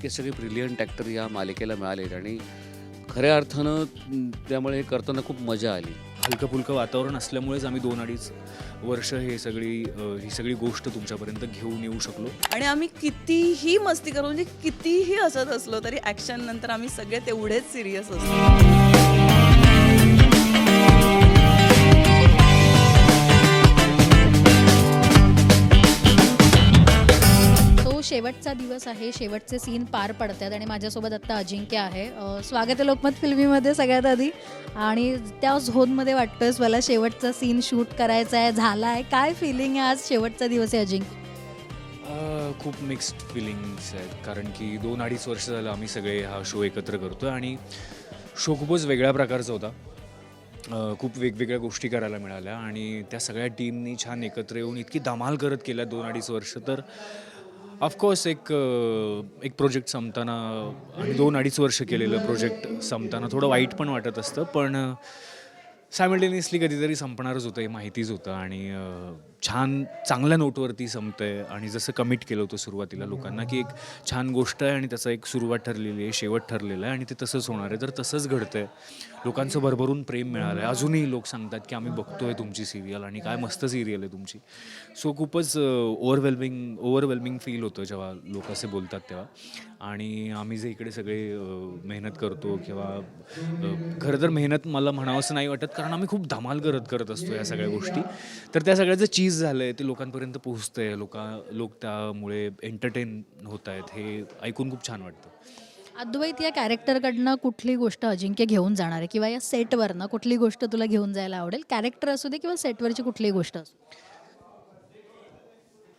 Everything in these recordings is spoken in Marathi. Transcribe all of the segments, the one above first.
इतके सगळे ब्रिलियंट ॲक्टर या मालिकेला मिळालेत आणि खऱ्या अर्थानं त्यामुळे हे करताना खूप मजा आली. हलकं फुलकं वातावरण असल्यामुळेच आम्ही दोन अडीच वर्ष हे सगळी ही सगळी गोष्ट तुमच्यापर्यंत घेऊन येऊ शकलो. आणि आम्ही कितीही मस्ती करू म्हणजे कितीही हसत असलो तरी ॲक्शन नंतर आम्ही सगळे तेवढेच सिरियस असतो. शेवटचा दिवस आहे. शेवटचे सीन पार पडतात आणि माझ्यासोबत आत्ता अजिंक्य आहे. अ, स्वागत आहे लोकमत फिल्मीमध्ये सगळ्यात आधी. आणि त्या झोनमध्ये वाटतोय मला शेवटचा सीन शूट करायचा आहे झाला आहे काय फिलिंग आहे आज शेवटचा दिवस आहे अजिंक्य? अ, खूप मिक्स्ड फिलिंग्स आहेत. कारण की दोन अडीच वर्ष झालं आम्ही सगळे हा शो एकत्र करतो आणि शो खूपच वेगळ्या प्रकारचा होता. अ, खूप वेगवेगळ्या गोष्टी करायला मिळाल्या आणि त्या सगळ्या टीमनी छान एकत्र येऊन इतकी धमाल करत केल्या दोन अडीच वर्ष. तर ऑफकोर्स एक एक प्रोजेक्ट संपताना आणि दोन अडीच वर्ष केलेलं प्रोजेक्ट संपताना थोडं वाईट पण वाटत असतं पण सायमल्टेनियसली कधीतरी संपणारच होतं हे माहितीच होतं आणि छान चांगल्या नोटवरती संपतं आहे आणि जसं कमिट केलं होतं सुरुवातीला लोकांना की एक छान गोष्ट आहे आणि त्याचा एक सुरुवात ठरलेली आहे शेवट ठरलेला आहे आणि ते तसंच होणार आहे. तर तसंच घडतं आहे लोकांचं भरभरून प्रेम मिळालं आहे अजूनही लोक सांगतात की आम्ही बघतोय तुमची सिरियल आणि काय मस्त सिरियल आहे तुमची. सो खूपच ओव्हरवेल्मिंग ओव्हरवेल्मिंग फील होतं जेव्हा लोक असे बोलतात तेव्हा. आणि आम्ही जे इकडे सगळे मेहनत करतो किंवा खरं तर मेहनत मला म्हणावंसं नाही वाटत कारण आम्ही खूप धमाल करत करत असतो या सगळ्या गोष्टी. तर त्या सगळ्याचं चीज झालं आहे ते लोकांपर्यंत पोहोचतं आहे लोका लोक त्यामुळे एंटरटेन होत आहेत हे ऐकून खूप छान वाटतं. अद्वैत या कॅरेक्टरकडनं कुठली गोष्ट अजिंक्य घेऊन जाणार आहे? किंवा या सेटवरनं कुठली गोष्ट तुला घेऊन जायला आवडेल? कॅरेक्टर असू दे किंवा सेटवरची कुठलीही गोष्ट असू.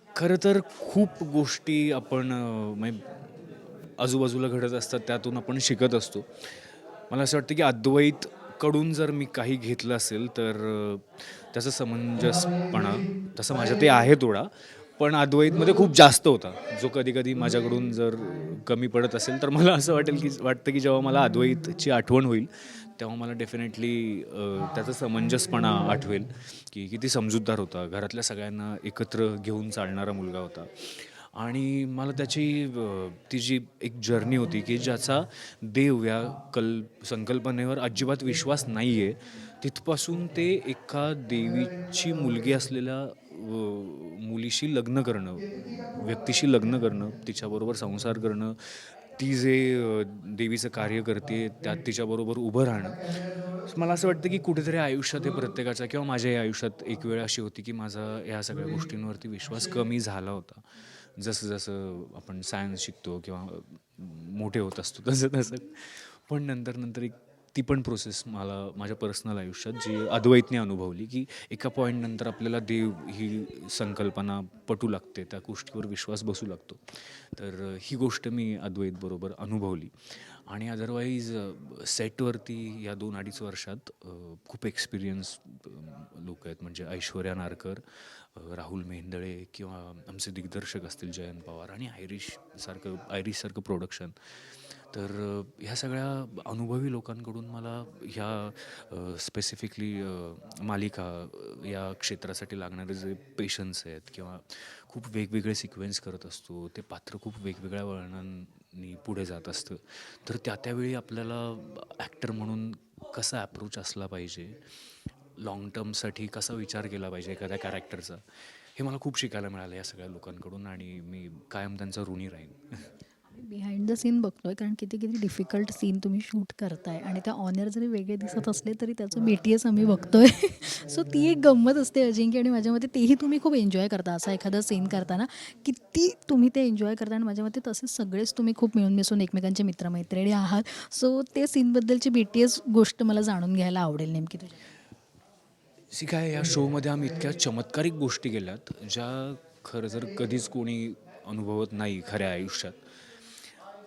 खरं तर खूप गोष्टी आपण म्हणजे आजूबाजूला घडत असतात त्यातून आपण शिकत असतो. मला असं वाटतं की अद्वैत कडून जर मी काही घेतलं असेल तर त्याचा त्याचं समंजसपणा तसं माझ्या ते आहे थोडा. पण अद्वैतमध्ये खूप जास्त होता. जो कधी कधी माझ्याकडून जर कमी पडत असेल तर मला असं वाटेल की वाटतं की जेव्हा मला अद्वैतची आठवण होईल तेव्हा मला डेफिनेटली त्याचा समंजसपणा आठवेल. की किती समजूतदार होता. घरातल्या सगळ्यांना एकत्र घेऊन चालणारा मुलगा होता. आणि मला त्याची ती जी एक जर्नी होती की ज्याचा देव या कल संकल्पनेवर अजिबात विश्वास नाही आहे तिथपासून ते एका देवीची मुलगी असलेल्या मुलीशी लग्न करणं व्यक्तीशी लग्न करणं तिच्याबरोबर संसार करणं ती जे देवीचं कार्य करते त्यात तिच्याबरोबर उभं राहणं. मला असं वाटतं की कुठेतरी आयुष्यात हे प्रत्येकाच्या किंवा माझ्याही आयुष्यात एक वेळ अशी होती की माझा या सगळ्या गोष्टींवरती विश्वास कमी झाला होता. जसं जसं आपण सायन्स शिकतो किंवा मोठे होत असतो तसं तसं पण नंतर नंतर एक ती पण प्रोसेस मला माझ्या पर्सनल आयुष्यात जी अद्वैतने अनुभवली की एका पॉईंटनंतर आपल्याला देव ही संकल्पना पटू लागते त्या गोष्टीवर विश्वास बसू लागतो. तर ही गोष्ट मी अद्वैत बरोबर अनुभवली. आणि अदरवाईज सेटवरती या दोन अडीच वर्षात खूप एक्सपिरियन्स लोक आहेत. म्हणजे ऐश्वर्या नारकर राहुल मेंदळे किंवा आमचे दिग्दर्शक असतील जयंत पवार आणि आयरिश सारखं आयरिशसारखं प्रोडक्शन तर ह्या सगळ्या अनुभवी लोकांकडून मला ह्या स्पेसिफिकली मालिका या क्षेत्रासाठी लागणारे जे पेशन्स आहेत किंवा खूप वेगवेगळे सिक्वेन्स करत असतो ते पात्र खूप वेगवेगळ्या नी पुढे जात असतं. तर त्या त्यावेळी आपल्याला ॲक्टर म्हणून कसा ॲप्रोच असला पाहिजे? लाँग टर्मसाठी कसा विचार केला पाहिजे एखाद्या कॅरेक्टरचा हे मला खूप शिकायला मिळालं या सगळ्या लोकांकडून आणि मी कायम त्यांचा ऋणी राहीन. बिहाइंड द सीन बघतोय कारण किती किती डिफिकल्ट सीन तुम्ही शूट करताय. आणि त्या ऑनर जरी वेगळे दिसत असले तरी त्याचं बी टी एस आम्ही बघतोय. सो ती एक गंमत असते अजिंक्य आणि माझ्या मते तेही तुम्ही खूप एन्जॉय करता असा एखादा सीन करताना. किती तुम्ही ते एन्जॉय करता आणि माझ्या मते तसे सगळेच तुम्ही खूप मिळून मिसळून एकमेकांचे मित्रमैत्रिणी आहात. सो ते सीनबद्दलची बी टी एस गोष्ट मला जाणून घ्यायला आवडेल नेमकी तुझ्या. सी काय या शोमध्ये आम्ही इतक्या चमत्कारिक गोष्टी केल्यात ज्या खरं जर कधीच कोणी अनुभवत नाही खऱ्या आयुष्यात.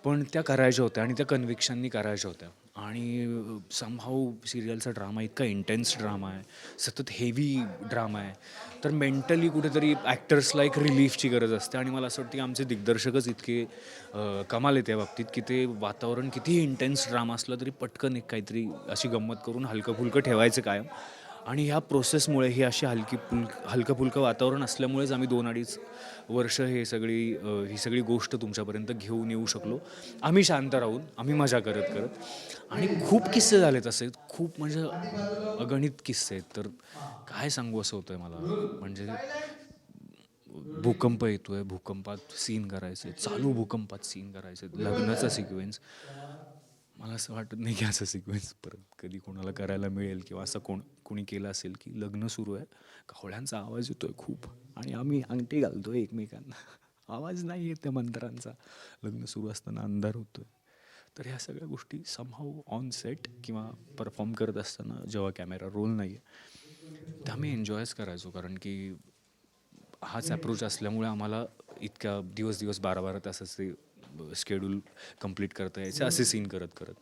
पण त्या करायच्या होत्या आणि त्या कन्व्हिक्शननी करायच्या होत्या. आणि समहाऊ सिरियलचा ड्रामा इतका इंटेन्स ड्रामा आहे सतत हेवी ड्रामा आहे. तर मेंटली कुठेतरी ॲक्टर्सला एक रिलीफची गरज असते आणि मला असं वाटतं की आमचे दिग्दर्शकच इतके कमाल येते या बाबतीत की ते वातावरण कितीही इंटेन्स ड्रामा असलं तरी पटकन एक काहीतरी अशी गंमत करून हलकं फुलकं ठेवायचं कायम. आणि ह्या प्रोसेसमुळे ही अशी हलकी पुल हलकं फुलकं वातावरण असल्यामुळेच आम्ही दोन अडीच वर्ष हे सगळी ही सगळी गोष्ट तुमच्यापर्यंत घेऊन येऊ शकलो. आम्ही शांत राहून आम्ही मजा करत करत. आणि खूप किस्से झाले तसे खूप म्हणजे अगणित किस्से आहेत. तर काय सांगू असं होतं आहे मला? म्हणजे भूकंप येतोय. भूकंपात सीन करायचे. चालू भूकंपात सीन करायचे. लग्नाचा सिक्वेन्स मला असं वाटत नाही की असं सिक्वेन्स परत कधी कोणाला करायला मिळेल किंवा असं कोण कोणी केलं असेल की लग्न सुरू आहे. कावळ्यांचा आवाज येतो आहे खूप आणि आम्ही अंगठी घालतो आहे एकमेकांना. आवाज नाही येत त्या मंत्रांचा. लग्न सुरू असताना अंधार होतो आहे तर ह्या सगळ्या गोष्टी समहाऊ ऑन सेट किंवा परफॉर्म करत असताना जेव्हा कॅमेरा रोल नाही आहे त्या आम्ही एन्जॉयच करायचो. कारण की हाच अप्रोच असल्यामुळे आम्हाला इतक्या दिवस दिवस बारा बारा तासाचे स्केड्यूल कंप्लीट करता यायचे असे सीन करत करत.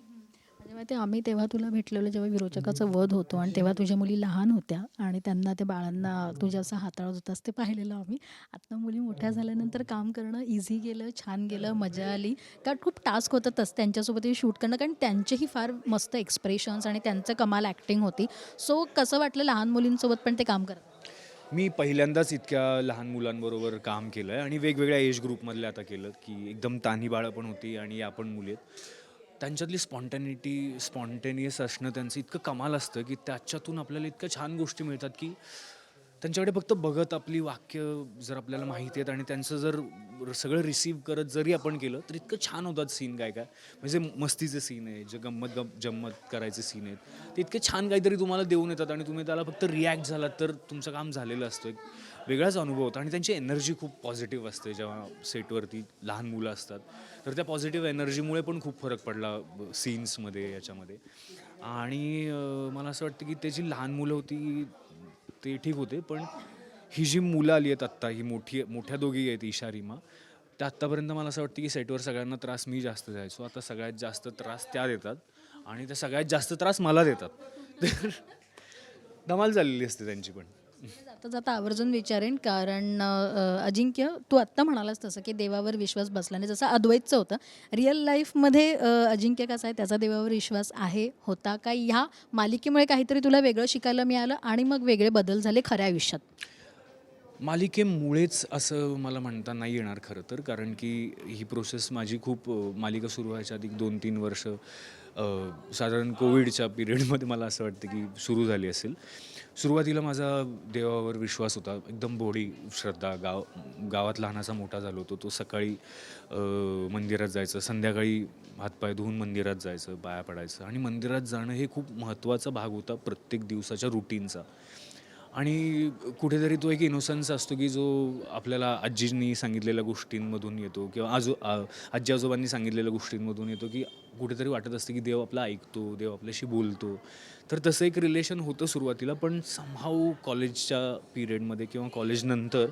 म्हणजे माहिती आम्ही तेव्हा तुला भेटलेलो जेव्हा विरोचकाचा वध होतो आणि तेव्हा तुझ्या मुली लहान होत्या आणि त्यांना ते बाळांना तुझ्या असं हाताळत होतास ते पाहिलेलं आम्ही. आता मुली मोठ्या झाल्यानंतर काम करणं इझी गेलं छान गेलं मजा आली. कारण खूप टास्क होतं तसं त्यांच्यासोबत शूट करणं कारण त्यांचेही फार मस्त एक्सप्रेशन्स आणि त्यांचं कमाल ॲक्टिंग होती. सो कसं वाटलं लहान मुलींसोबत पण ते काम करत? मी पहिल्यांदाच इतक्या लहान मुलांबरोबर काम केलं आहे आणि वेगवेगळ्या एज ग्रुपमधल्या आता केलं की एकदम तान्ही बाळं पण होती आणि या पण मुली आहेत. त्यांच्यातली स्पॉन्टॅनिटी स्पॉन्टेनियस असणं त्यांचं इतकं कमाल असतं की त्याच्यातून आपल्याला इतक्या छान गोष्टी मिळतात की त्यांच्याकडे फक्त बघत आपली वाक्य जर आपल्याला माहिती आहेत आणि त्यांचं जर सगळं रिसीव करत जरी आपण केलं तर इतकं छान होतात सीन काय काय. म्हणजे मस्तीचे सीन आहे जे गंमत गम जम्मत करायचे सीन आहेत. ते इतके छान काहीतरी तुम्हाला देऊन येतात आणि तुम्ही त्याला फक्त रिॲक्ट झालात तर तुमचं काम झालेलं असतं. एक वेगळाच अनुभव होता आणि त्यांची एनर्जी खूप पॉझिटिव्ह असते. जेव्हा सेटवरती लहान मुलं असतात तर त्या पॉझिटिव्ह एनर्जीमुळे पण खूप फरक पडला सीन्समध्ये याच्यामध्ये. आणि मला असं वाटतं की त्याची लहान मुलं होती ते ठीक होते पण ही जी मुलं आली आहेत आत्ता ही मोठी मोठ्या दोघी आहेत ईशा रिमा त्या आत्तापर्यंत मला असं वाटतं की सेटवर सगळ्यांना त्रास मी जास्त द्यायचो. आता सगळ्यात जास्त त्रास त्या देतात आणि त्या सगळ्यात जास्त त्रास मला देतात. तर धमाल झालेली असते त्यांची पण. जाता जाता आवर्जून विचारेन कारण अजिंक्य तू आत्ता म्हणालास तसं की देवावर विश्वास बसला जसं अद्वैतचं होतं रिअल लाईफमध्ये अजिंक्य कसा आहे त्याचा देवावर विश्वास आहे होता का? ह्या मालिकेमुळे काहीतरी तुला वेगळं शिकायला मिळालं आणि मग वेगळे बदल झाले खऱ्या आयुष्यात. मालिकेमुळेच असं मला म्हणता नाही येणार खरं तर कारण की ही प्रोसेस माझी खूप मालिका सुरू व्हायच्या आधी दोन तीन वर्ष साधारण कोविडच्या पिरियडमध्ये मला असं वाटतं की सुरू झाली असेल. सुरुवातीला माझा देवावर विश्वास होता. एकदम बोडी श्रद्धा गाव गावात लहानाचा मोठा झालो होतो. तो सकाळी मंदिरात जायचं संध्याकाळी हातपाय धुवून मंदिरात जायचं पाया पडायचं. आणि मंदिरात जाणं हे खूप महत्त्वाचा भाग होता प्रत्येक दिवसाच्या रुटीनचा आणि कुठेतरी तो एक इनोसन्स असतो की जो आपल्याला आजींनी सांगितलेल्या गोष्टींमधून येतो किंवा आजो आजी आजोबांनी सांगितलेल्या गोष्टींमधून येतो की कुठेतरी वाटत असतं की देव आपला ऐकतो देव आपल्याशी बोलतो. तर तसं एक रिलेशन होतं सुरुवातीला पण समहाऊ कॉलेजच्या पिरियडमध्ये किंवा कॉलेजनंतर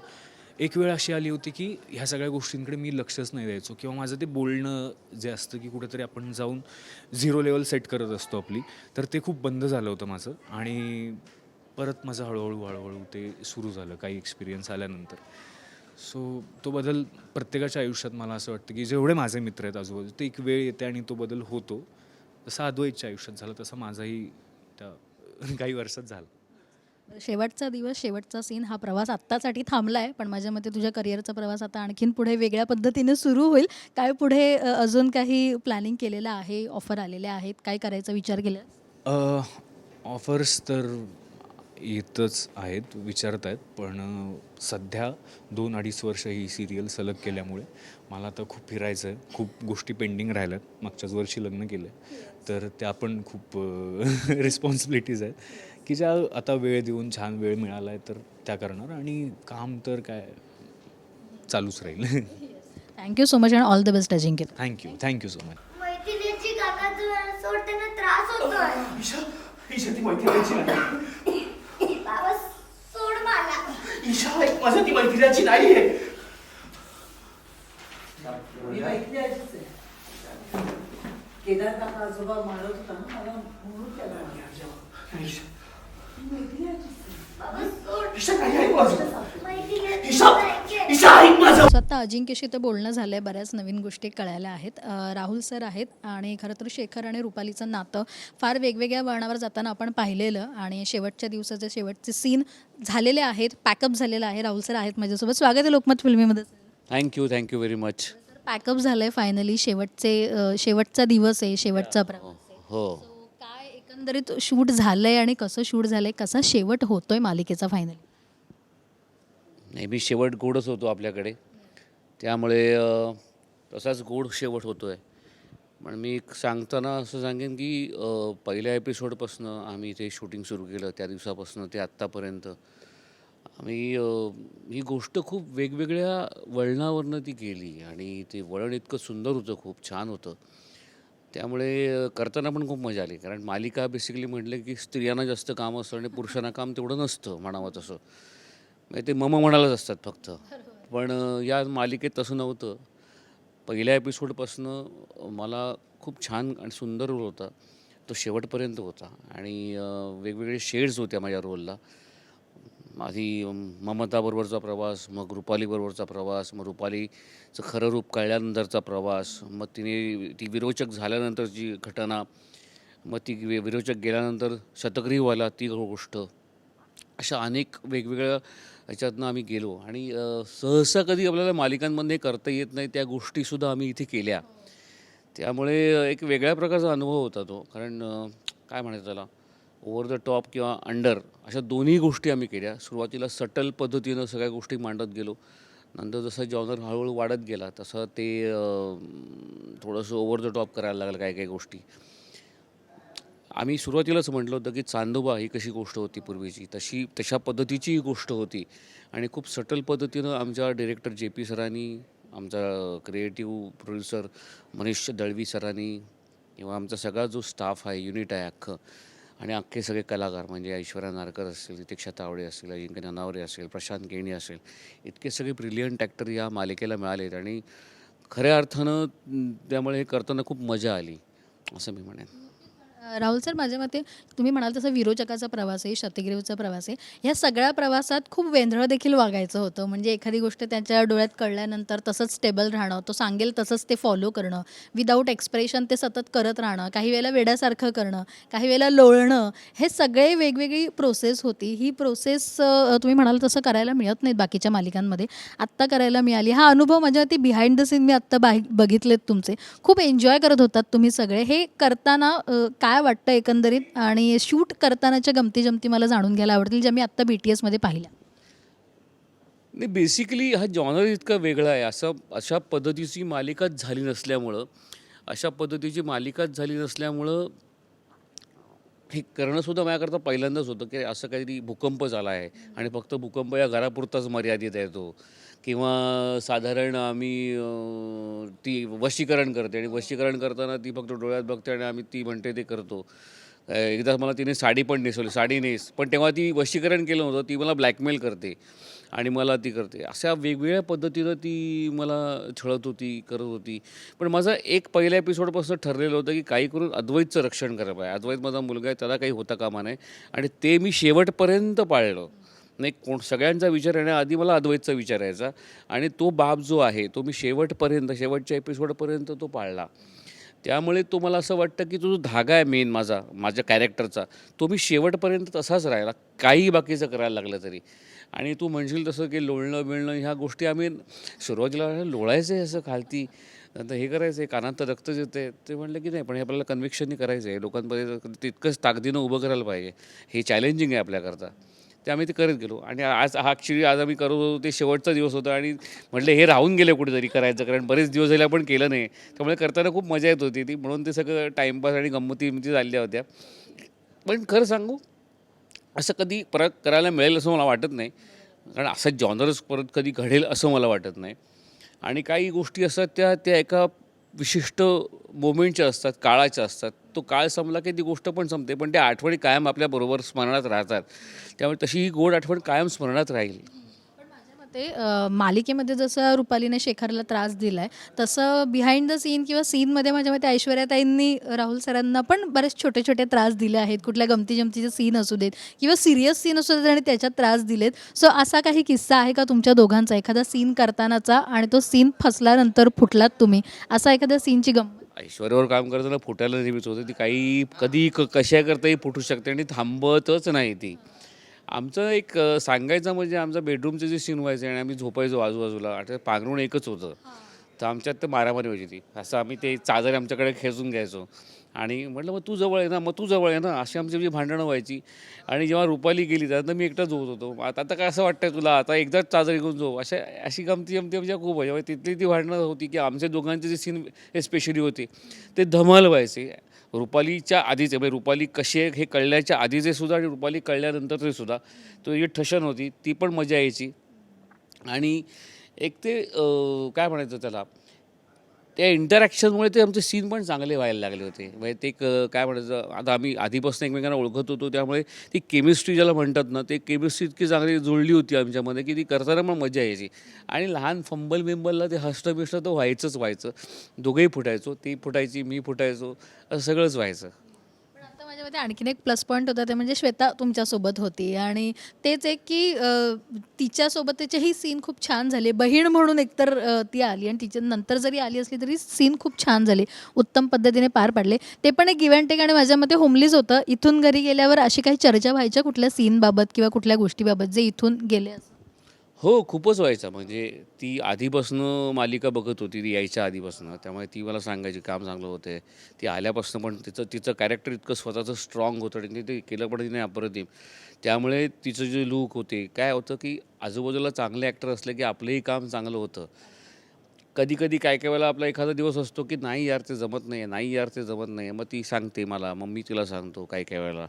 एक वेळ अशी आली होती की ह्या सगळ्या गोष्टींकडे मी लक्षच नाही द्यायचो किंवा माझं ते बोलणं जे असतं की कुठेतरी आपण जाऊन झिरो लेवल सेट करत असतो आपली तर ते खूप बंद झालं होतं माझं. आणि परत माझं हळूहळू हळूहळू ते सुरू झालं काही एक्सपिरियन्स आल्यानंतर. सो तो बदल प्रत्येकाच्या आयुष्यात मला असं वाटतं की जेवढे माझे मित्र आहेत आजूबाजू ते एक वेळ येते आणि तो बदल होतो. जसा अद्वैतच्या आयुष्यात झाला तसा माझाही त्या काही वर्षात झाला. शेवटचा दिवस शेवटचा सीन हा प्रवास आत्तासाठी थांबला आहे पण माझ्या मते तुझ्या करिअरचा प्रवास आता आणखीन पुढे वेगळ्या पद्धतीने सुरू होईल. काय पुढे अजून काही प्लॅनिंग केलेलं आहे ऑफर आलेल्या आहेत काय करायचा विचार केला ऑफर्स तर येतच आहेत विचारत आहेत पण सध्या दोन अडीच वर्ष ही सिरियल सलग केल्यामुळे मला आता खूप फिरायचं आहे खूप गोष्टी पेंडिंग राहिल्यात मागच्याच वर्षी लग्न केलं. आहे तर त्या पण खूप रिस्पॉन्सिबिलिटीज आहेत. की ज्या आता वेळ देऊन छान वेळ मिळाला आहे तर त्या करणार आणि काम तर काय चालूच राहील. Thank you so much and all the best Ajinkya. Thank you thank you so much त्रास होतोय ईशा ईशा ती मैत्रिणीची नाही बाबा सोड मला ईशा एक माझं ती मैत्रिणीची नाही आहे मी मैत्री आजीच आहे केदार काका आजोबा मारत होता ना मला म्हणून त्याला ईशा बाबा सोड ईशा काही ऐक माझं मैथिलीची ईशा ऐकेल. ईशा ऐक माझं. सो आता अजिंक्यशी तर बोलणं झालं आहे बऱ्याच नवीन गोष्टी कळायला आहेत. अ, राहुल सर आहेत आणि खरं तर शेखर आणि रुपालीचं नातं फार वेगवेगळ्या वळणावर जाताना आपण पाहिलेलं आणि शेवटच्या दिवसाचे शेवटचे सीन झालेले आहेत पॅकअप झालेलं आहे. राहुल सर आहेत माझ्यासोबत. स्वागत आहे Lokmat फिल्मीमध्ये. Thank you thank you very much pack up झालं आहे फायनली शेवटचे अ, शेवटचा दिवस आहे शेवटचा प्रवास आहे. हो. So, काय एकंदरीत शूट झालंय आणि कसं शूट झालंय कसा शेवट होतोय मालिकेचा फायनली नेहमी शेवट गोडच होतो आपल्याकडे. त्यामुळे तसाच गोड शेवट होतो आहे पण मी सांगताना असं सांगेन की पहिल्या एपिसोडपासनं आम्ही इथे शूटिंग सुरू केलं त्या दिवसापासून ते आत्तापर्यंत आम्ही ही गोष्ट खूप वेगवेगळ्या वळणावरनं ती गेली आणि ते वळण इतकं सुंदर होतं खूप छान होतं. त्यामुळे करताना पण खूप मजा आली. कारण मालिका बेसिकली म्हटलं की स्त्रियांना जास्त काम असतं आणि पुरुषांना काम तेवढं नसतं म्हणावं तसं. म्हणजे ते मम म्हणायलाच असतात फक्त. पण या मालिकेत तसं नव्हतं. पहिल्या एपिसोडपासनं मला खूप छान आणि सुंदर रोल होता. तो शेवटपर्यंत होता. आणि वेगवेगळे शेड्स होत्या माझ्या रोलला आधी ममताबरोबरचा प्रवास मग रुपालीबरोबरचा प्रवास मग रुपालीचं खरं रूप कळल्यानंतरचा प्रवास मग तिने ती विरोचक झाल्यानंतरची घटना मग ती वि- विरोचक गेल्यानंतर शतग्रीवाला ती गोष्ट अशा अनेक वेगवेगळ्या ह्याच्यातनं आम्ही गेलो. आणि सहसा कधी आपल्याला मालिकांमध्ये करता येत नाही त्या गोष्टीसुद्धा आम्ही इथे केल्या. त्यामुळे एक वेगळ्या प्रकारचा अनुभव होता तो. कारण काय म्हणायचं त्याला? ओव्हर द टॉप किंवा अंडर अशा दोन्ही गोष्टी आम्ही केल्या. सुरुवातीला सटल पद्धतीनं सगळ्या गोष्टी मांडत गेलो. नंतर जसं जॉनर हळूहळू वाढत गेला तसं ते थोडंसं ओव्हर द टॉप करायला लागलं काही काही गोष्टी. आम्ही सुरुवातीलाच म्हटलं होतं की चांदोबा ही कशी गोष्ट होती पूर्वीची? तशी तशा पद्धतीची ही गोष्ट होती. आणि खूप सटल पद्धतीनं आमच्या डिरेक्टर जे पी सरांनी आमचा क्रिएटिव्ह प्रोड्युसर मनीष दळवी सरांनी किंवा आमचा सगळा जो स्टाफ आहे युनिट आहे अख्खं आणि अख्खे सगळे कलाकार म्हणजे ऐश्वर्या नारकर असतील तितिक्षा तावडे असतील अजिंक्य ननावरे असेल प्रशांत केणी असेल इतके सगळे ब्रिलियंट ॲक्टर या मालिकेला मिळालेत. आणि खऱ्या अर्थानं त्यामुळे हे करताना खूप मजा आली असं मी म्हणेन. राहुल सर माझ्या मते तुम्ही म्हणाल तसं विरोचकाचा प्रवास आहे शतगिरीचा प्रवास आहे. ह्या सगळ्या प्रवासात खूप वेंधळं देखील वागायचं होतं. म्हणजे एखादी गोष्ट त्याच्या डोळ्यात कळल्यानंतर तसंच स्टेबल राहणं तो सांगेल तसंच ते फॉलो करणं. विदाऊट एक्सप्रेशन ते सतत करत राहणं काही वेळेला वेड्यासारखं करणं काही वेळेला लोळणं हे सगळे वेगवेगळी प्रोसेस होती. ही प्रोसेस तुम्ही म्हणाल तसं करायला मिळत नाहीत बाकीच्या मालिकांमध्ये. आत्ता करायला मिळाली. हा अनुभव माझ्या ती बिहाइंड द सीन मी आत्ता बाहि बघितलेत तुमचे. खूप एन्जॉय करत होतात तुम्ही सगळे. हे करताना काय काय वाटतं एकंदरीत? आणि शूट करतानाच्या गमती जमती मला जाणून घ्यायला आवडतील ज्या मी आत्ता बी टी एसमध्ये पाहिल्या. नाही बेसिकली हा जॉनर इतका वेगळा आहे. असं अशा पद्धतीची मालिकाच झाली नसल्यामुळं अशा पद्धतीची मालिकाच झाली नसल्यामुळं हे करणंसुद्धा माझ्याकरता पहिल्यांदाच होतं की असं काहीतरी भूकंप झाला आहे आणि फक्त भूकंप या घरापुरताच मर्यादित आहे तो. किंवा साधारण आम्ही ती वशीकरण करते आणि वशीकरण करताना ती फक्त डोळ्यात बघते आणि आम्ही ती म्हणते ते करतो. एकदा मला तिने साडी पण नेसवली साडी नेस. पण तेव्हा ती वशीकरण केलं होतं ती मला ब्लॅकमेल करते. आणि मला ती करते. अशा वेगवेगळ्या पद्धतीनं ती मला छळत होती करत होती. पण माझं एक पहिल्या एपिसोडपासून ठरलेलं होतं की काही करून अद्वैतचं रक्षण करायला पाहिजे. अद्वैत माझा मुलगा आहे त्याला काही होता कामा नाही आणि ते मी शेवटपर्यंत पाळलं नाही कोण सगळ्यांचा विचार येण्याआधी मला अद्वैतचा विचार यायचा. आणि तो बाब जो आहे तो मी शेवटपर्यंत शेवटच्या एपिसोडपर्यंत तो पाळला. त्यामुळे तो मला असं वाटतं की तो जो धागा आहे मेन माझा माझ्या कॅरेक्टरचा तो मी शेवटपर्यंत तसाच राहिला. काही बाकीचं करायला लागलं तरी. आणि तू म्हणशील तसं की लोळणं बिळणं ह्या गोष्टी आम्ही सुरुवातीला लोळायचं आहे असं खालती. नंतर हे करायचं आहे कानात तर रक्त येते ते म्हणलं की नाही पण हे आपल्याला कन्व्हिक्शननी करायचं आहे लोकांमध्ये तितकंच ताकदीनं उभं करायला पाहिजे. हे चॅलेंजिंग आहे आपल्याकरता. ते आम्ही ते करत गेलो. आणि आज हा ॲक्च्युली आज आम्ही करत होतो ते शेवटचा दिवस होता. आणि म्हटलं हे राहून गेले कुठेतरी करायचं. कारण बरेच दिवस झाले आपण केलं नाही. त्यामुळे करताना खूप मजा येत होती. ती म्हणून ते सगळं टाईमपास आणि गंमती गमती झालेल्या होत्या. पण खरं सांगू असं कधी परत करायला मिळेल असं मला वाटत नाही. कारण असं जॉनरच परत कधी घडेल असं मला वाटत नाही. आणि काही गोष्टी असतात त्या त्या एका विशिष्ट मोमेंटच्या असतात काळाच्या असतात. तो काळ संपला की ती गोष्ट पण संपते. पण त्या आठवणी कायम आपल्याबरोबर स्मरणात राहतात. त्यामुळे तशी ही गोड आठवण कायम स्मरणात राहील. ते अ, मालिकेमध्ये जसं रुपालीने शेखरला त्रास दिलाय तसं बिहाइंड द सीन किंवा सीनमध्ये माझ्या मते ऐश्वर्याताईंनी राहुल सरांना पण बरेच छोटे छोटे त्रास दिले आहेत. कुठल्या गमती जमतीचे सीन असू देत किंवा सिरियस सीन असू देत आणि त्याच्यात त्रास दिलेत. सो असा काही किस्सा आहे का तुमच्या दोघांचा? एखादा सीन करतानाचा आणि तो सीन फसल्यानंतर फुटलात तुम्ही? असा एखाद्या सीनची गंमत? ऐश्वर्यावर काम करताना फुटायला नेहमीच होतं. ती काही कधी क कशा करताही फुटू शकते आणि थांबतच नाही ती. आमचं एक सांगायचं म्हणजे आमचं बेडरूमचे जे सीन व्हायचे आणि आम्ही झोपायचो आजूबाजूला आता पांघरुण एकच होतं. तर आमच्यात तर मारामारी व्हायची ती असं आम्ही ते चादर आमच्याकडे खेचून घ्यायचो. आणि म्हटलं मग तू जवळ आहे ना मग तू जवळ आहे ना. अशी आमची जी भांडणं व्हायची. आणि जेव्हा रुपाली गेली त्यानंतर मी एकटाच झोपत होतो. आता आता काय असं वाटतंय तुला? आता एकदाच चादर घेऊन झोप. अशा अशी गमती गमती आमच्या खूप व्हायची. तिथली ती भांडणं होती की आमचे दोघांचे जे सीन स्पेशली होते. ते धमाल व्हायचे. रुपालीच्या आधीचे म्हणजे रुपाली कशी आहे हे कळल्याच्या आधीचे सुद्धा आणि रुपाली कळल्यानंतरचे सुद्धा. तो जी ठशन होती ती पण मजा यायची. आणि एक ते काय म्हणायचं त्याला? त्या इंटरॅक्शनमुळे ते आमचे सीन पण चांगले व्हायला लागले होते. म्हणजे ते काय म्हणायचं आता आम्ही आधीपासून एकमेकांना ओळखत होतो त्यामुळे ती केमिस्ट्री ज्याला म्हणतात ना ते केमिस्ट्री इतकी चांगली जुळली होती आमच्यामध्ये की ती करताना पण मजा यायची. आणि लहान फंबल बिंबलला ते हष्टबिष्ट तर व्हायचंच व्हायचं. दोघंही फुटायचो ती फुटायची मी फुटायचो असं सगळंच व्हायचं. त्याच्यामध्ये आणखीन एक प्लस पॉईंट होता ते म्हणजे श्वेता तुमच्यासोबत होती. आणि तेच एक की अ, तिच्यासोबतचेही सीन खूप छान झाले. बहीण म्हणून एकतर ती आली आणि तिच्या नंतर जरी आली असली तरी सीन खूप छान झाले. उत्तम पद्धतीने पार पाडले. ते पण एक इव्हेंट टेक आणि माझ्या मते होमलीच होतं. इथून घरी गेल्यावर अशी काही चर्चा व्हायच्या कुठल्या सीनबाबत किंवा कुठल्या गोष्टीबाबत जे इथून गेले असं हो खूपच व्हायचा. म्हणजे ती आधीपासनं मालिका बघत होती ती यायच्या आधीपासनं. त्यामुळे ती मला सांगायची काम चांगलं होते ती आल्यापासनं पण तिचं तिचं कॅरेक्टर इतकं स्वतःचं स्ट्रॉंग होतं आणि ते केलं पण तिने अप्रतिम. त्यामुळे तिचं जे लूक होते काय होतं की आजूबाजूला चांगले ॲक्टर असले की आपलंही काम चांगलं होतं. कधी कधी काय काय वेळेला आपला एखादा दिवस असतो की नाही यार ते जमत नाही आहे नाही यार ते जमत नाही आहे मग ती सांगते मला मग मी तिला सांगतो काय काय वेळेला.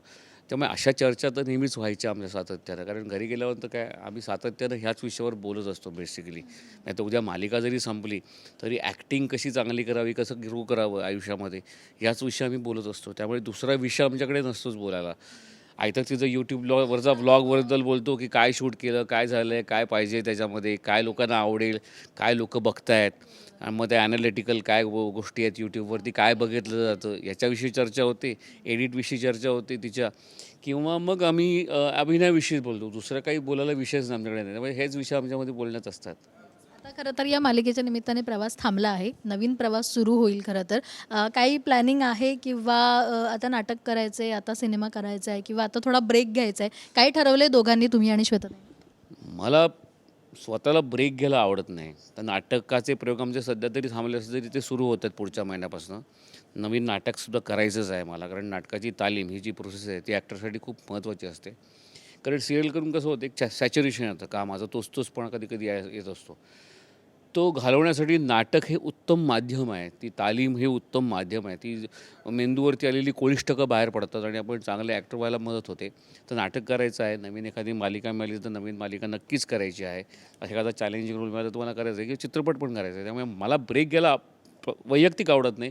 त्यामुळे अशा चर्चा तर नेहमीच व्हायच्या आमच्या सातत्यानं. कारण घरी गेल्यानंतर काय आम्ही सातत्यानं ह्याच विषयावर बोलत असतो बेसिकली नाही तर उद्या मालिका जरी संपली तरी ॲक्टिंग कशी चांगली करावी कसं ग्रो करावं आयुष्यामध्ये ह्याच विषय आम्ही बोलत असतो. त्यामुळे दुसरा विषय आमच्याकडे नसतोच बोलायला. आयतर तिचं यूट्यूब ब्लॉगवरचा ब्लॉगबद्दल बोलतो की काय शूट केलं काय झालं आहे काय पाहिजे त्याच्यामध्ये काय लोकांना आवडेल काय लोक बघतायत आणि मग ते ॲनालिटिकल काय गोष्टी आहेत यूट्यूबवरती काय बघितलं जातं याच्याविषयी चर्चा होते एडिटविषयी चर्चा होते तिच्या. किंवा मग आम्ही अभिनयाविषयी बोलतो. दुसरं काही बोलायला विषयच आमच्याकडे नाही. म्हणजे हेच विषय आमच्यामध्ये बोलण्यात असतात. आता खरं तर या मालिकेच्या निमित्ताने प्रवास थांबला आहे. नवीन प्रवास सुरू होईल खरं तर. काही प्लॅनिंग आहे किंवा आता नाटक करायचं आहे आता सिनेमा करायचा आहे किंवा आता थोडा ब्रेक घ्यायचा आहे काही ठरवलं दोघांनी तुम्ही आणि श्वेता मला स्वतःला ब्रेक घ्यायला आवडत नाही. तर नाटकाचे प्रयोग आमचे सध्या तरी थांबले असले तरी ते सुरू होत आहेत पुढच्या महिन्यापासून. नवीन नाटकसुद्धा करायचंच आहे मला कारण नाटकाची तालीम ही जी प्रोसेस आहे ती ॲक्टरसाठी खूप महत्त्वाची असते. कारण सिरियल करून कसं होतं एक सॅच्युरेशन येतं माझा तोच तोचपणा कधी कधी येत असतो. तो घालवण्यासाठी नाटक हे उत्तम माध्यम आहे. ती तालीम हे उत्तम माध्यम आहे. ती मेंदूवरती आलेली कोळिष्टकं बाहेर पडतात आणि आपण चांगले ॲक्टर व्हायला मदत होते. तर नाटक करायचं आहे. नवीन एखादी मालिका मिळाली तर नवीन मालिका नक्कीच करायची आहे. एखादा चॅलेंजिंग रोल मिळाला तर तुम्हाला करायचं आहे. किंवा चित्रपट पण करायचा आहे. त्यामुळे मला ब्रेक घ्यायला वैयक्तिक आवडत नाही.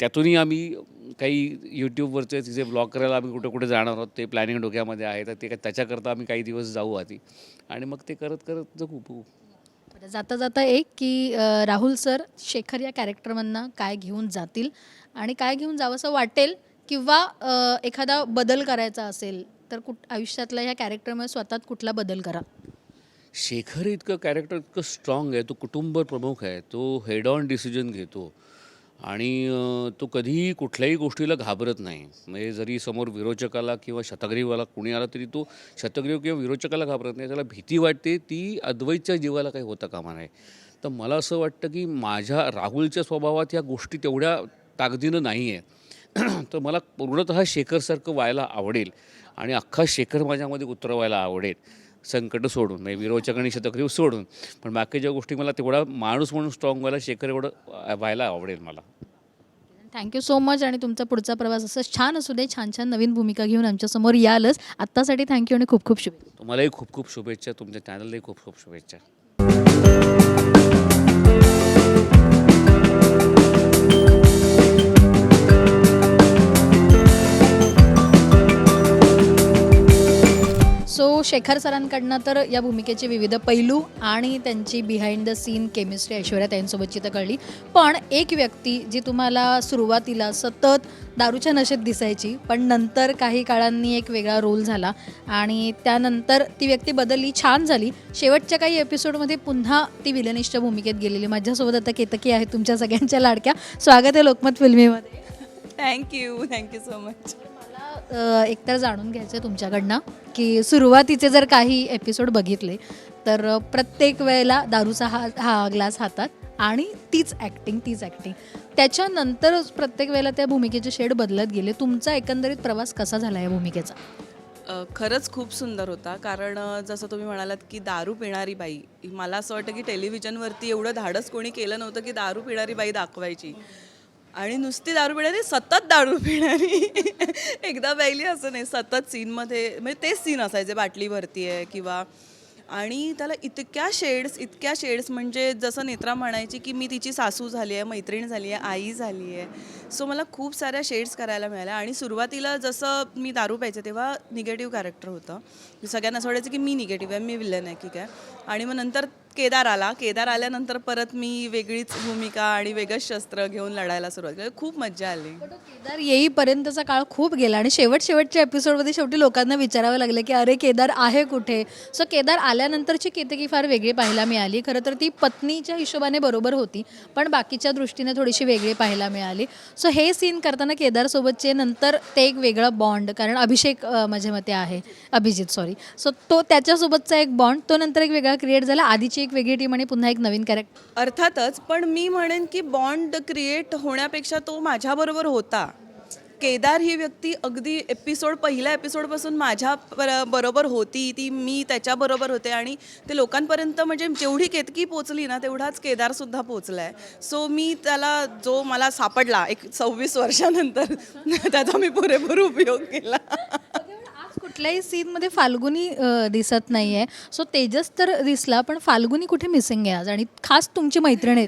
त्यातूनही आम्ही काही यूट्यूबवरचे तिचे ब्लॉग करायला आम्ही कुठे कुठे जाणार आहोत ते प्लॅनिंग डोक्यामध्ये आहे तर ते त्याच्याकरता आम्ही काही दिवस जाऊ आधी. आणि मग ते करत करत जगू बघू. जाता जाता एक की राहुल सर शेखर या कॅरेक्टरमधनं काय घेऊन जातील? आणि काय घेऊन जावंसं वाटेल? किंवा एखादा बदल करायचा असेल तर कुठ आयुष्यातल्या ह्या कॅरेक्टरमध्ये स्वतःत कुठला बदल करा? शेखर इतकं कॅरेक्टर इतकं स्ट्रॉंग आहे तो कुटुंब प्रमुख आहे तो हेड ऑन डिसिजन घेतो. आणि तो कधीही कुठल्याही गोष्टीला घाबरत नाही. म्हणजे जरी समोर विरोचकाला किंवा शतग्रीवाला कुणी आला तरी तो शतग्रीव किंवा विरोचकाला घाबरत नाही. त्याला भीती वाटते ती अद्वैतच्या जीवाला काही होता कामा नाही तर मला असं वाटतं की माझ्या राहुलच्या स्वभावात ह्या गोष्टी तेवढ्या ताकदीनं नाही आहे तर मला पूर्णतः शेखरसारखं व्हायला आवडेल आणि अख्खा शेखर माझ्यामध्ये उतरवायला आवडेल. संकट सोडून म्हणजे विरोचक आणि शतग्रीव सोडून. पण बाकीच्या गोष्टी मला तेवढा माणूस म्हणून स्ट्रॉंग व्हायला शेखर एवढं व्हायला आवडेल मला. थँक्यू सो मच आणि तुमचा पुढचा प्रवास असं छान असू दे छान छान नवीन भूमिका घेऊन आमच्यासमोर यालच. आत्तासाठी थँक्यू आणि खूप खूप शुभेच्छा. तुम्हालाही खूप खूप शुभेच्छा तुमच्या चॅनललाही खूप खूप शुभेच्छा. सो शेखर सरांकडनं तर या भूमिकेचे विविध पैलू आणि त्यांची behind the scene chemistry Aishwarya त्यांच्यासोबतची तर कळली. पण एक व्यक्ती जी तुम्हाला सुरुवातीला सतत दारूच्या नशेत दिसायची पण नंतर काही काळांनी एक वेगळा रोल झाला आणि त्यानंतर ती व्यक्ती बदलली छान झाली. शेवटच्या काही एपिसोडमध्ये पुन्हा ती विलनिष्ठ भूमिकेत गेलेली. माझ्यासोबत आता केतकी आहे तुमच्या सगळ्यांच्या लाडक्या. स्वागत आहे Lokmat फिल्मीमध्ये. Thank you thank you so much uh, एकतर जाणून घ्यायचं आहे तुमच्याकडनं की सुरुवातीचे जर काही एपिसोड बघितले तर प्रत्येक वेळेला दारूचा हा हा ग्लास हातात आणि तीच ॲक्टिंग तीच ॲक्टिंग त्याच्यानंतर प्रत्येक वेळेला त्या भूमिकेचे शेड बदलत गेले. तुमचा एकंदरीत प्रवास कसा झाला या भूमिकेचा? अ, खरंच खूप सुंदर होता. कारण अ, जसं तुम्ही म्हणालात की दारू पिणारी बाई मला असं वाटतं की टेलिव्हिजनवरती एवढं धाडस कोणी केलं नव्हतं की दारू पिणारी बाई दाखवायची. आणि नुसती दारू पिणारी सतत दारू पिणारी. एकदा प्यायली असं नाही सतत सीनमध्ये म्हणजे तेच सीन असायचे बाटली भरती आहे किंवा आणि त्याला इतक्या शेड्स इतक्या शेड्स म्हणजे जसं नेत्रा म्हणायची की मी तिची सासू झाली आहे मैत्रीण झाली आहे आई झाली आहे. सो मला खूप साऱ्या शेड्स करायला मिळाल्या. आणि सुरुवातीला जसं मी दारू प्यायचे तेव्हा निगेटिव्ह कॅरेक्टर होतं. सगळ्यांना असं वाटायचं की मी निगेटिव्ह आहे मी विलन आहे की काय आणि मग नंतर केदार आला. केदार आल्यानंतर परत मी वेगळीच भूमिका आणि वेगळंच शस्त्र घेऊन लढायला सुरुवात केली. खूप मज्जा आली. केदार येईपर्यंतचा काळ खूप गेला आणि शेवट शेवटच्या एपिसोडमध्ये शेवटी लोकांना विचारावं लागलं की अरे केदार आहे कुठे? सो केदार आल्यानंतरची केतकी फार वेगळी पाहायला मिळाली. खरं तर ती पत्नीच्या हिशोबाने बरोबर होती पण बाकीच्या दृष्टीने थोडीशी वेगळी पाहायला मिळाली. सो हे सीन करताना केदारसोबतचे नंतर ते एक वेगळं बॉन्ड कारण अभिषेक माझ्या मते आहे अभिजित सॉरी सो तो त्याच्यासोबतचा एक बॉन्ड तो नंतर एक वेगळा क्रिएट झाला. आधीची एक वेगळी टीम आणि पुन्हा एक नवीन कॅरेक्टर अर्थातच पण मी म्हणेन की बॉन्ड क्रिएट होण्यापेक्षा तो माझ्याबरोबर होता. केदार ही व्यक्ती अगदी एपिसोड पहिल्या एपिसोडपासून माझ्या बरोबर होती. ती मी त्याच्याबरोबर होते आणि ते लोकांपर्यंत म्हणजे जेवढी केतकी पोचली ना तेवढाच केदारसुद्धा पोचला आहे सो मी त्याला जो मला सापडला एक सव्वीस वर्षानंतर त्याचा मी पुरेपूर उपयोग केला. कुठल्याही सीनमध्ये फाल्गुनी अ, दिसत नाही आहे सो तेजस तर दिसला पण फाल्गुनी कुठे मिसिंग आहे आज? आणि खास तुमची मैत्रीण आहे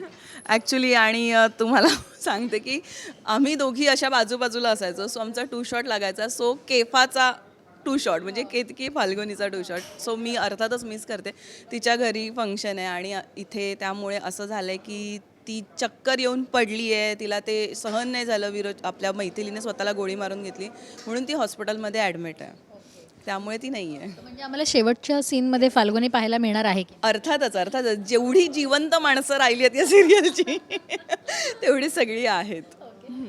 ॲक्च्युली आणि अ, तुम्हाला सांगते की आम्ही दोघी अशा बाजूबाजूला असायचो. सो आमचा टू शॉट लागायचा. सो केफाचा टू शॉट म्हणजे केतकी फाल्गुनीचा टू शॉट सो मी अर्थातच मिस करते. तिच्या घरी फंक्शन आहे आणि इथे त्यामुळे असं झालं आहे की ती चक्कर येऊन पडली आहे तिला ते सहन नाही झालं. विरोध आपल्या मैथिलीने स्वतःला गोळी मारून घेतली. म्हणून ती हॉस्पिटलमध्ये ॲडमिट आहे. त्यामुळे ती नाही आहे म्हणजे आम्हाला शेवटच्या सीनमध्ये फाल्गुनी पाहायला मिळणार आहे की? अर्थातच अर्थातच. जेवढी जिवंत माणसं राहिली आहेत या सिरियलची तेवढी सगळी आहेत.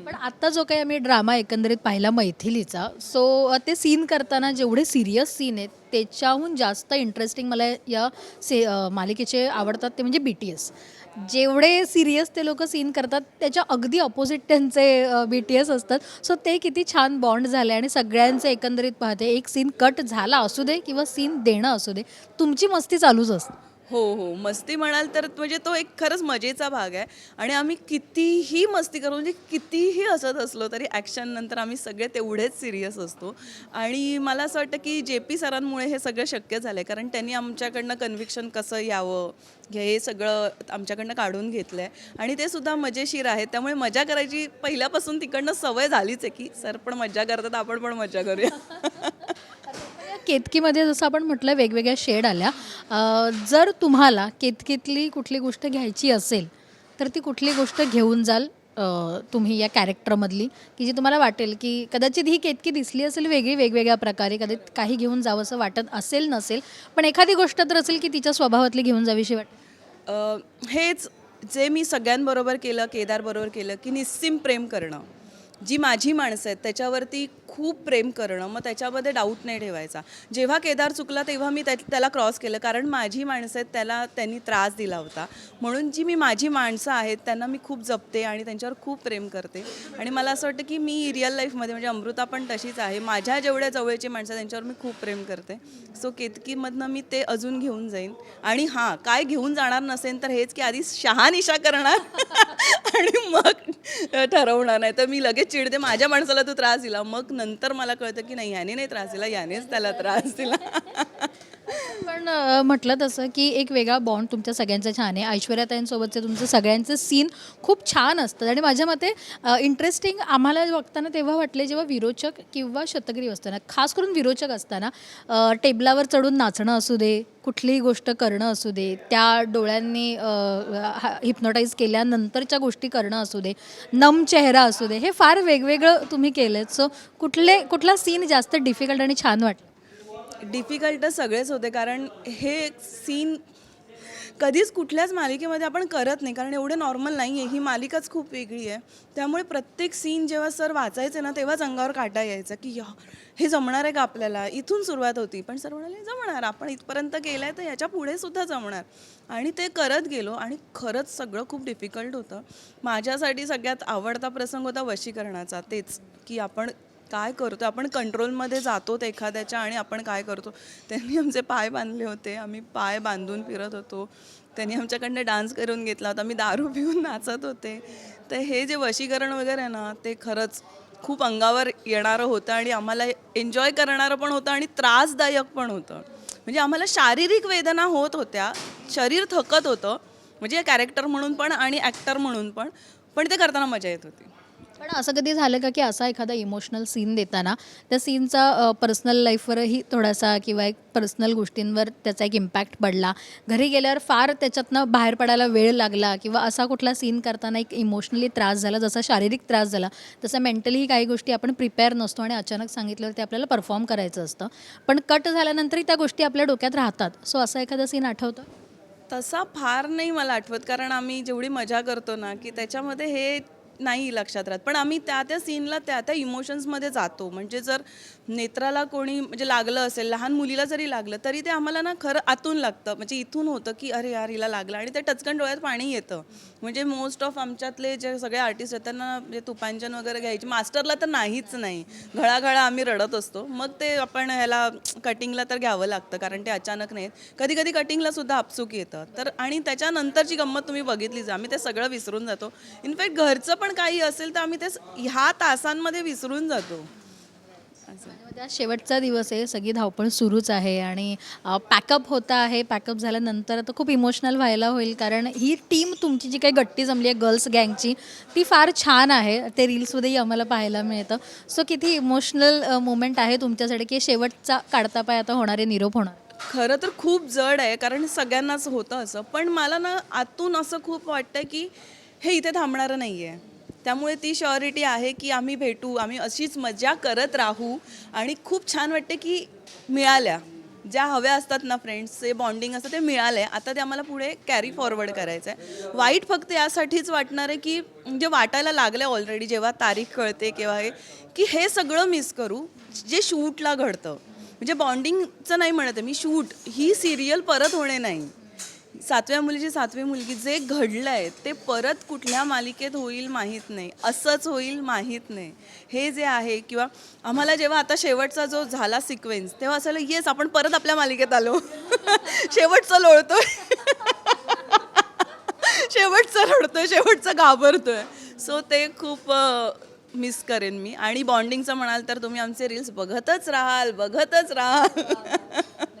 पण आता जो काही आम्ही ड्रामा एकंदरीत पाहिला मैथिलीचा सो ते सीन करताना जेवढे सिरियस सीन आहेत त्याच्याहून जास्त इंटरेस्टिंग मला या से मालिकेचे आवडतात ते म्हणजे बी टी एस जेवढे सिरियस ते लोक सीन करतात त्याच्या अगदी ऑपोजिट त्यांचे बी टी एस असतात. सो ते किती छान बॉन्ड झाले आणि सगळ्यांचे एकंदरीत पाहते एक सीन कट झाला असू दे किंवा सीन देणं असू दे तुमची मस्ती चालूच असते. हो हो. मस्ती म्हणाल तर म्हणजे तो एक खरंच मजेचा भाग आहे. आणि आम्ही कितीही मस्ती करू म्हणजे कितीही हसत असलो तरी ॲक्शन नंतर आम्ही सगळे तेवढेच सिरियस असतो. आणि मला असं वाटतं की जे पी सरांमुळे हे सगळं शक्य झालं आहे कारण त्यांनी आमच्याकडनं कन्व्हिक्शन कसं यावं हे सगळं आमच्याकडनं काढून घेतलं आहे आणि ते सुद्धा मजेशीर आहेत. त्यामुळे मजा करायची पहिल्यापासून तिकडनं सवय झालीच आहे की सर पण मजा करतात आपण पण मजा करूया. केतकीमध्ये जसं आपण म्हटलं वेगवेगळ्या शेड आल्या. जर तुम्हाला केतकीतली कुठली गोष्ट घ्यायची असेल तर ती कुठली गोष्ट घेऊन जाल तुम्ही या कॅरेक्टरमधली की जी तुम्हाला वाटेल की कदाचित ही केतकी दिसली असेल वेगळी वेगवेगळ्या प्रकारे कदाचित काही घेऊन जावं असं वाटत असेल नसेल पण एखादी गोष्ट तर असेल की तिच्या स्वभावातली घेऊन जावीशी वाट हेच जे मी सगळ्यांबरोबर केलं केदारबरोबर केलं की निस्सिम प्रेम करणं. जी माझी माणसं आहेत त्याच्यावरती खूप प्रेम करणं मग त्याच्यामध्ये डाऊट नाही ठेवायचा. जेव्हा केदार चुकला तेव्हा मी त्या त्याला क्रॉस केलं कारण माझी माणसं आहेत त्याला त्यांनी त्रास दिला होता. म्हणून जी मी माझी माणसं आहेत त्यांना मी खूप जपते आणि त्यांच्यावर खूप प्रेम करते. आणि मला असं वाटतं की मी रिअल लाईफमध्ये म्हणजे अमृता पण तशीच आहे. माझ्या जेवढ्या जवळची माणसं त्यांच्यावर मी खूप प्रेम करते. सो केतकीमधनं मी ते अजून घेऊन जाईन. आणि हां काय घेऊन जाणार नसेल तर हेच की आधी शहानिशा करणार. आणि मग ठरवणार नाही. तर मी लगेच चिडते. माझ्या माणसाला तू त्रास दिला. मग नंतर मला कळतं की नाही याने नाही त्रास दिला यानेच त्याला त्रास दिला. पण म्हटलं तसं की एक वेगळा बॉन्ड तुमच्या सगळ्यांचा छान आहे. ऐश्वर्याताईंसोबतचे तुमचं सगळ्यांचे सीन खूप छान असतात. आणि माझ्या मते इंटरेस्टिंग आम्हाला बघताना तेव्हा वाटले जेव्हा विरोचक किंवा शतकरी असताना खास करून विरोचक असताना टेबलावर चढून नाचणं असू दे कुठलीही गोष्ट करणं असू दे त्या डोळ्यांनी हिप्नोटाईज केल्यानंतरच्या गोष्टी करणं असू दे नम चेहरा असू दे हे फार वेगवेगळं तुम्ही केलं सो कुठले कुठला सीन जास्त डिफिकल्ट आणि छान वाटलं? डिफिकल्ट सगळेच होते कारण हे सीन कधीच कुठल्याच मालिकेमध्ये आपण करत नाही कारण एवढे नॉर्मल नाही आहे ही मालिकाच खूप वेगळी आहे. त्यामुळे प्रत्येक सीन जेव्हा सर वाचायचे ना तेव्हाच अंगावर काटा यायचा की या हे जमणार आहे का आपल्याला? इथून सुरुवात होती. पण सर म्हणाले जमणार. आपण इथपर्यंत गेलं आहे तर याच्यापुढे सुद्धा जमणार. आणि ते करत गेलो आणि खरंच सगळं खूप डिफिकल्ट होतं. माझ्यासाठी सगळ्यात आवडता प्रसंग होता वशीकरणाचा. तेच की आपण काय करतो आपण कंट्रोलमध्ये जातो एखाद्याच्या आणि आपण काय करतो? त्यांनी आमचे पाय बांधले होते. आम्ही पाय बांधून फिरत होतो. त्यांनी आमच्याकडनं डान्स करून घेतला होता. आम्ही दारू पिऊन नाचत होते. तर हे जे वशीकरण वगैरे आहे ना ते खरंच खूप अंगावर येणारं होतं आणि आम्हाला एन्जॉय करणारं पण होतं आणि त्रासदायक पण होतं. म्हणजे आम्हाला शारीरिक वेदना होत होत्या. शरीर थकत होतं. म्हणजे कॅरेक्टर म्हणून पण आणि ॲक्टर म्हणून पण. पण ते करताना मजा येत होती. पण असं कधी झालं का की असा एखादा इमोशनल सीन देताना त्या सीनचा पर्सनल लाईफवरही थोडासा किंवा एक पर्सनल गोष्टींवर त्याचा एक इम्पॅक्ट पडला. घरी गेल्यावर फार त्याच्यातनं बाहेर पडायला वेळ लागला किंवा असा कुठला सीन करताना एक इमोशनली त्रास झाला जसा शारीरिक त्रास झाला तसं मेंटली काही गोष्टी आपण प्रिपेअर नसतो आणि अचानक सांगितल्यावर ते आपल्याला परफॉर्म करायचं असतं. पण कट झाल्यानंतरही त्या गोष्टी आपल्या डोक्यात राहतात. सो असा एखादा सीन आठवतो तसा फार नाही मला आठवत. कारण आम्ही जेवढी मजा करतो ना की त्याच्यामध्ये हे नाही लक्षात राहत. पण आम्ही त्या त्या सीनला त्या त्या इमोशन्समध्ये जातो. म्हणजे जर नेत्राला कोणी म्हणजे लागलं असेल लहान मुलीला जरी लागलं तरी ते आम्हाला ना खरं आतून लागतं. म्हणजे इथून होतं की अरे यार हिला लागलं. आणि ते टचकन डोळ्यात पाणी येतं. म्हणजे मोस्ट ऑफ आमच्यातले जे सगळे आर्टिस्ट आहेत त्यांना म्हणजे तुपांजन वगैरे घ्यायचे. मास्टरला तर नाहीच नाही. घळाघळा आम्ही रडत असतो. मग ते आपण ह्याला कटिंगला तर घ्यावं लागतं कारण ते अचानक नाहीत. कधी कधी कटिंगला सुद्धा आपसूक येतं. तर आणि त्याच्यानंतरची गंमत तुम्ही बघितलीच आम्ही ते सगळं विसरून जातो. इनफॅक्ट घरचं पण काही असेल तर आम्ही ते ह्या तासांमध्ये विसरून जातो. शेवटचा दिवस आहे सगळी धावपळ सुरूच आहे आणि पॅकअप होता आहे पॅकअप झाल्यानंतर तर खूप इमोशनल व्हायला होईल कारण ही टीम तुमची जी काही गट्टी जमली आहे गर्ल्स गँगची ती फार छान आहे. ते रील्समध्येही आम्हाला पाहायला मिळतं. सो किती इमोशनल मोमेंट आहे तुमच्यासाठी की शेवटचा काढता पाय आता होणारे निरोप होणार? खरं तर खूप जड आहे कारण सगळ्यांनाच होतं असं. पण मला ना आतून असं खूप वाटतं की हे इथे थांबणारं नाही आहे त्यामुळे ती शॉरिटी आहे की आम्ही भेटू आम्ही अशीच मजा करत राहू. आणि खूप छान वाटते की मिळाल्या. ज्या हव्या असतात ना फ्रेंड्स जे बॉन्डिंग असतं ते मिळालं आहे आता ते आम्हाला पुढे कॅरी फॉरवर्ड करायचं आहे वाईट फक्त यासाठीच वाटणार आहे की म्हणजे वाटायला लागलं ऑलरेडी जेव्हा तारीख कळते किंवा हे की हे सगळं मिस करू जे शूटला घडतं. म्हणजे बॉन्डिंगचं नाही म्हणत आहे मी शूट ही सिरियल परत होणे नाही. सातव्या मुलीची सातवी मुलगी जे घडलं आहे ते परत कुठल्या मालिकेत होईल माहीत नाही. असंच होईल माहीत नाही. हे जे आहे किंवा आम्हाला जेव्हा आता शेवटचा जो झाला सिक्वेन्स तेव्हा असं येस आपण परत आपल्या मालिकेत आलो. शेवटचं लोळतोय. शेवटचं रडतोय शेवटचं घाबरतोय. सो ते खूप मिस करेन मी. आणि बॉन्डिंगचं म्हणाल तर तुम्ही आमचे रील्स बघतच राहाल बघतच राहाल.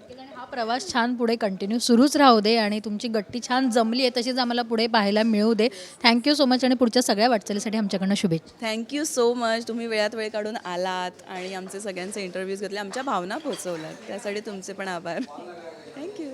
प्रवास छान पुढे कंटिन्यू सुरूच राहू दे आणि तुमची गट्टी छान जमली आहे तशीच आम्हाला पुढे पाहायला मिळू दे. थँक्यू सो मच आणि पुढच्या सगळ्या वाटचालीसाठी आमच्याकडनं शुभेच्छा. थँक्यू सो मच तुम्ही वेळात वेळ काढून आलात आणि आमचे सगळ्यांचे इंटरव्ह्यूज घेतले. आमच्या भावना पोचवल्यात त्यासाठी तुमचे पण आभार. थँक्यू